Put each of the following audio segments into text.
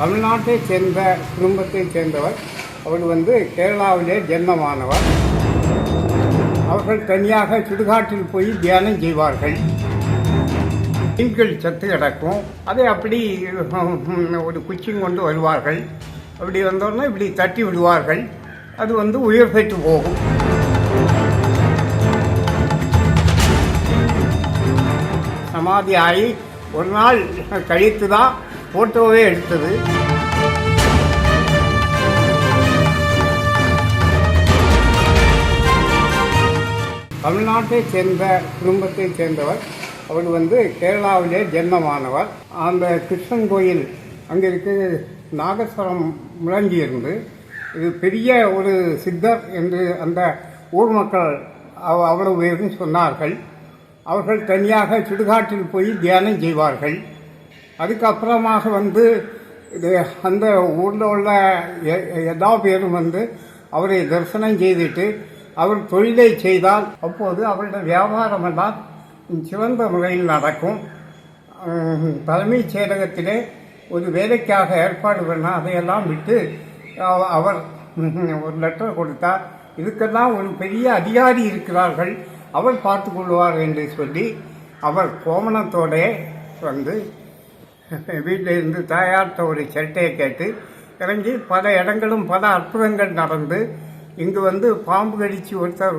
தமிழ்நாட்டைச் சேர்ந்த குடும்பத்தைச் சேர்ந்தவர். அவர் வந்து கேரளாவிலே ஜென்மமானவர். அவர்கள் தனியாக சுடுகாட்டில் போய் தியானம் செய்வார்கள். மீன்கள் சத்து கிடக்கும் அதை அப்படி ஒரு குச்சிங் கொண்டு வருவார்கள். அப்படி வந்தோடனே இப்படி தட்டி விடுவார்கள். அது வந்து உயிர் பெற்று போகும். சமாதி ஆகி ஒரு நாள் கழித்து தான் ஃபோட்டோவே எடுத்தது. தமிழ்நாட்டை சேர்ந்த குடும்பத்தை சேர்ந்தவர். அவர் வந்து கேரளாவிலே ஜென்மமானவர். அந்த கிருஷ்ணன் கோயில் அங்கே இருக்க. நாகஸ்வரம் முழங்கியிருந்து இது பெரிய ஒரு சித்தர் என்று அந்த ஊர் மக்கள் அவ்வளவு பேரும் சொன்னார்கள். அவர்கள் தனியாக சுடுகாட்டில் போய் தியானம் செய்வார்கள். அதுக்கப்புறமாக வந்து இது அந்த ஊரில் உள்ள எ- எல்லா பேரும் வந்து அவரை தரிசனம் செய்துட்டு அவர் தொழிலை செய்தால் அப்போது அவருடைய வியாபாரம் எல்லாம் சிறந்த முறையில் நடக்கும். தலைமைச் செயலகத்திலே ஒரு வேலைக்காக ஏற்பாடு பண்ணால் அதையெல்லாம் விட்டு அவர் ஒரு லெட்டர் கொடுத்தார். இதுக்கெல்லாம் ஒரு பெரிய அதிகாரி இருக்கிறார்கள். அவர் பார்த்து கொள்வார் என்று சொல்லி அவர் கோமணத்தோட வந்து வீட்டில் இருந்து தாயார்த்த ஒரு சட்டையை கேட்டு இறங்கி பல இடங்களும் பல அற்புதங்கள் நடந்து இங்கு வந்து பாம்பு கடிச்சு ஒருத்தர்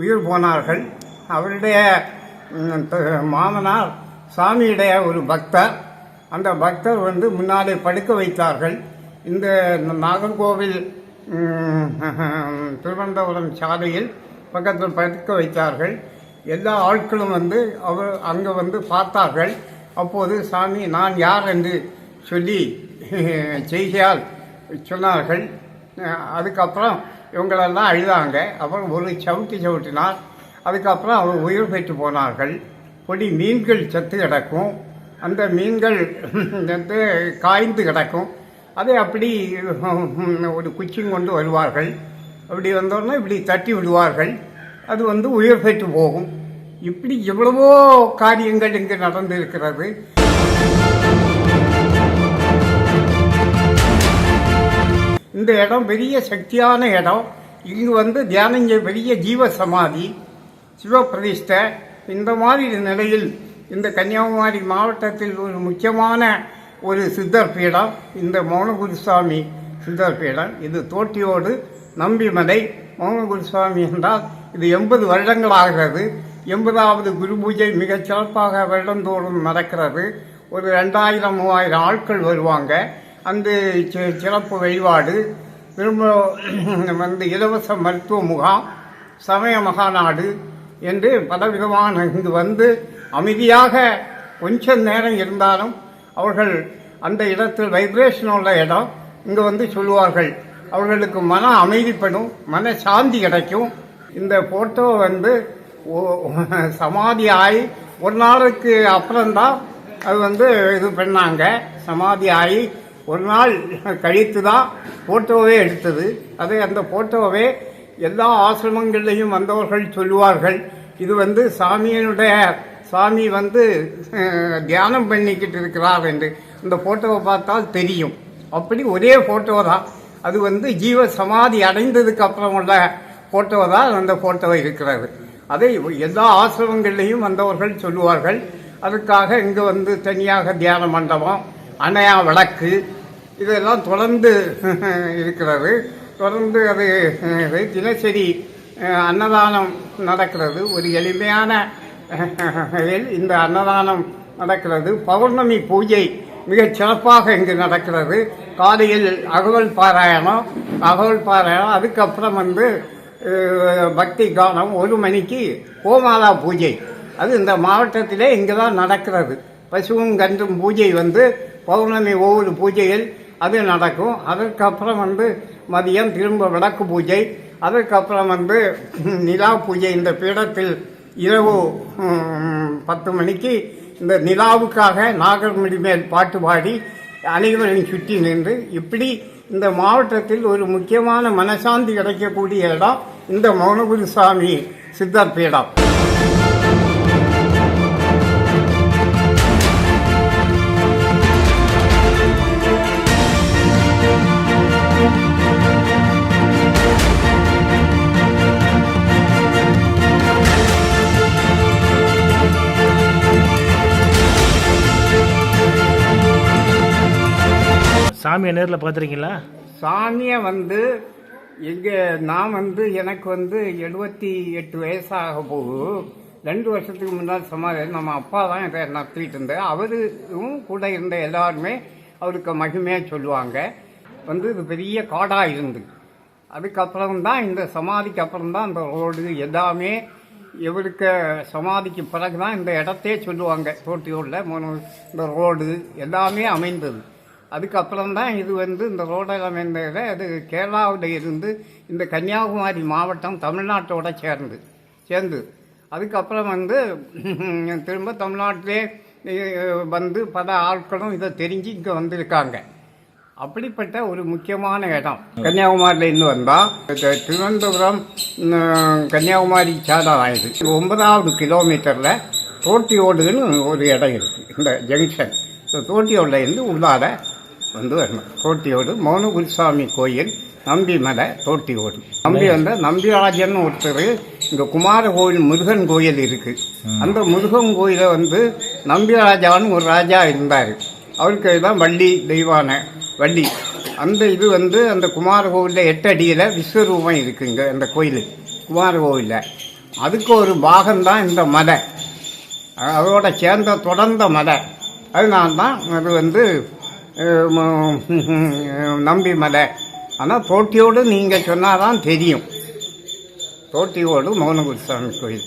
உயிர் போனார்கள். அவருடைய மாமனார் சாமியுடைய ஒரு பக்தர். அந்த பக்தர் வந்து முன்னாலே படுக்க வைத்தார்கள். இந்த நாகர்கோவில் திருவனந்தபுரம் சாலையில் பக்கத்தில் படுக்க வைத்தார்கள். எல்லா ஆட்களும் வந்து அவர் அங்கே வந்து பார்த்தார்கள். அப்போது சாமி நான் யார்? என்று சொல்லி செய்கையால் சொன்னார்கள். அதுக்கப்புறம் இவங்களெல்லாம் அழுதாங்க. அப்புறம் ஒரு சவுட்டி சவுட்டினார் அதுக்கப்புறம் அவர் உயிர் பெற்று போனார்கள். பொடி மீன்கள் சத்து கிடக்கும். அந்த மீன்கள் வந்து காய்ந்து கிடக்கும். அதை அப்படி ஒரு குச்சிங் கொண்டு வருவார்கள். அப்படி வந்தோடனே இப்படி தட்டி விடுவார்கள். அது வந்து உயிர் பெற்று போகும். இப்படி எவ்வளவோ காரியங்கள் இங்கு நடந்திருக்கிறது. இந்த இடம் பெரிய சக்தியான இடம். இங்கு வந்து தியானஞ்ச பெரிய ஜீவ சமாதி சிவபிரதிஷ்டை இந்த மாதிரி நிலையில் இந்த கன்னியாகுமரி மாவட்டத்தில் ஒரு முக்கியமான ஒரு சித்தர் பீடம் இந்த மௌனகுருசாமி சித்தர் பீடம். இது தோட்டியோடு நம்பிமலை. மௌனகுருசாமி என்றால் இது எண்பது வருடங்கள் ஆகிறது. எண்பதாவது குரு பூஜை மிகச் சிறப்பாக வருடந்தோறும் நடக்கிறது. ஒரு ரெண்டாயிரம் மூவாயிரம் ஆட்கள் வருவாங்க. அந்த சிறப்பு வழிபாடு. திரும்ப வந்து இலவச மருத்துவ முகாம் சமய மகாநாடு என்று பலவிதமான இங்கு வந்து அமைதியாக கொஞ்சம் நேரம் இருந்தாலும் அவர்கள் அந்த இடத்தில் வைப்ரேஷன் உள்ள இடம் இங்கே வந்து சொல்லுவார்கள். அவர்களுக்கு மன அமைதிப்படும் மன சாந்தி கிடைக்கும். இந்த போட்டோ வந்து சமாதி ஆகி ஒரு நாளுக்கு அப்புறம்தான் அது வந்து இது பண்ணாங்க. சமாதி ஆகி ஒரு நாள் கழித்து தான் ஃபோட்டோவே எடுத்தது. அது அந்த போட்டோவே எல்லா ஆசிரமங்கள்லையும் வந்தவர்கள் சொல்லுவார்கள். இது வந்து சாமியினுடைய சாமி வந்து தியானம் பண்ணிக்கிட்டு இருக்கிறார் என்று. இந்த ஃபோட்டோவை பார்த்தால் தெரியும். அப்படி ஒரே ஃபோட்டோ தான் அது வந்து ஜீவ சமாதி அடைந்ததுக்கு அப்புறம் உள்ள ஃபோட்டோ தான் அந்த ஃபோட்டோ இருக்கிறது. அதை எல்லா ஆசிரமங்கள்லையும் வந்தவர்கள் சொல்லுவார்கள். அதுக்காக இங்கே வந்து தனியாக தியான மண்டபம் அணையா விளக்கு இதெல்லாம் தொடர்ந்து இருக்கிறது. தொடர்ந்து அது தினசரி அன்னதானம் நடக்கிறது. ஒரு எளிமையான இந்த அன்னதானம் நடக்கிறது. பௌர்ணமி பூஜை மிகச் சிறப்பாக இங்கு நடக்கிறது. காலையில் அகவல் பாராயணம் அகவல் பாராயணம் அதுக்கப்புறம் வந்து பக்தி கானம் ஒரு மணிக்கு கோமாலா பூஜை. அது இந்த மாவட்டத்திலே இங்கே தான் நடக்கிறது. பசுவும் கன்றும் பூஜை வந்து பௌர்ணமி ஒவ்வொரு பூஜையில் அது நடக்கும். அதற்கப்புறம் வந்து மதியம் திரும்ப விளக்கு பூஜை. அதற்கப்புறம் வந்து நிலா பூஜை. இந்த பீடத்தில் இரவு பத்து மணிக்கு இந்த நிலாவுக்காக நாகர்மடி மேல் பாட்டு பாடி அனைவரையும் சுற்றி நின்று இப்படி இந்த மாவட்டத்தில் ஒரு முக்கியமான மனசாந்தி கிடைக்கக்கூடிய இடம் இந்த மௌனகுருசாமி சித்தர் பீடம். சாமியை நேரில் பார்த்துருக்கீங்களா சாமியை வந்து எங்க நான் வந்து எனக்கு வந்து எழுபத்தி எட்டு வயசாக போகும் ரெண்டு வருஷத்துக்கு முன்னால் சுமார் நம்ம அப்பா தான் இதை நடத்திட்டு இருந்தார். அவரும் கூட இருந்த எல்லாருமே அவருக்கு மகிமையாக சொல்லுவாங்க. வந்து இது பெரிய காடாக இருந்து. அதுக்கப்புறம் தான் இந்த சமாதிக்கு அப்புறம் தான் இந்த ரோடு எல்லாமே இவருக்கு சமாதிக்கு பிறகு தான் இந்த இடத்தையே சொல்லுவாங்க. தோட்டியூரில் மூணு இந்த ரோடு எல்லாமே அமைந்தது. அதுக்கப்புறம் தான் இது வந்து இந்த ரோடில் அமைந்தது அது கேரளாவில் இருந்து இந்த கன்னியாகுமரி மாவட்டம் தமிழ்நாட்டோட சேர்ந்து சேர்ந்து. அதுக்கப்புறம் வந்து திரும்ப தமிழ்நாட்டிலே வந்து பல ஆட்களும் இதை தெரிஞ்சு இங்கே வந்திருக்காங்க. அப்படிப்பட்ட ஒரு முக்கியமான இடம். கன்னியாகுமரியிலேருந்து வந்தால் திருவனந்தபுரம் கன்னியாகுமரி சேலம் ஆயிடுது ஒன்பதாவது கிலோமீட்டரில் தோட்டியோடுன்னு ஒரு இடம் இருக்குது இந்த ஜங்ஷன் இந்த தோட்டியோடில் இருந்து உள்ளார வந்து வரணும் தோட்டியோடு மௌனகுருசாமி கோயில் நம்பிமலை தோட்டியோடு. நம்பி வந்து நம்பிராஜன் ஒருத்தர் இங்க குமார கோயில் முருகன் கோயில் இருக்கு. அந்த முருகன் கோயில வந்து நம்பிராஜான்னு ஒரு ராஜா இருந்தார். அவருக்கு தான் வள்ளி தெய்வான வள்ளி. அந்த இது வந்து அந்த குமார கோவிலில் எட்டு அடியில் விஸ்வரூபம் இருக்குங்க அந்த கோயில் குமார கோவிலில் அதுக்கு ஒரு பாகம்தான் இந்த மலை. அதோட சேர்ந்த தொடர்ந்த மலை. அதனால தான் அது வந்து நம்பி மலை. ஆனால் தோட்டியோடு நீங்கள் சொன்னாதான் தெரியும். தோட்டியோடு மௌனகுருசாமி கோயில்.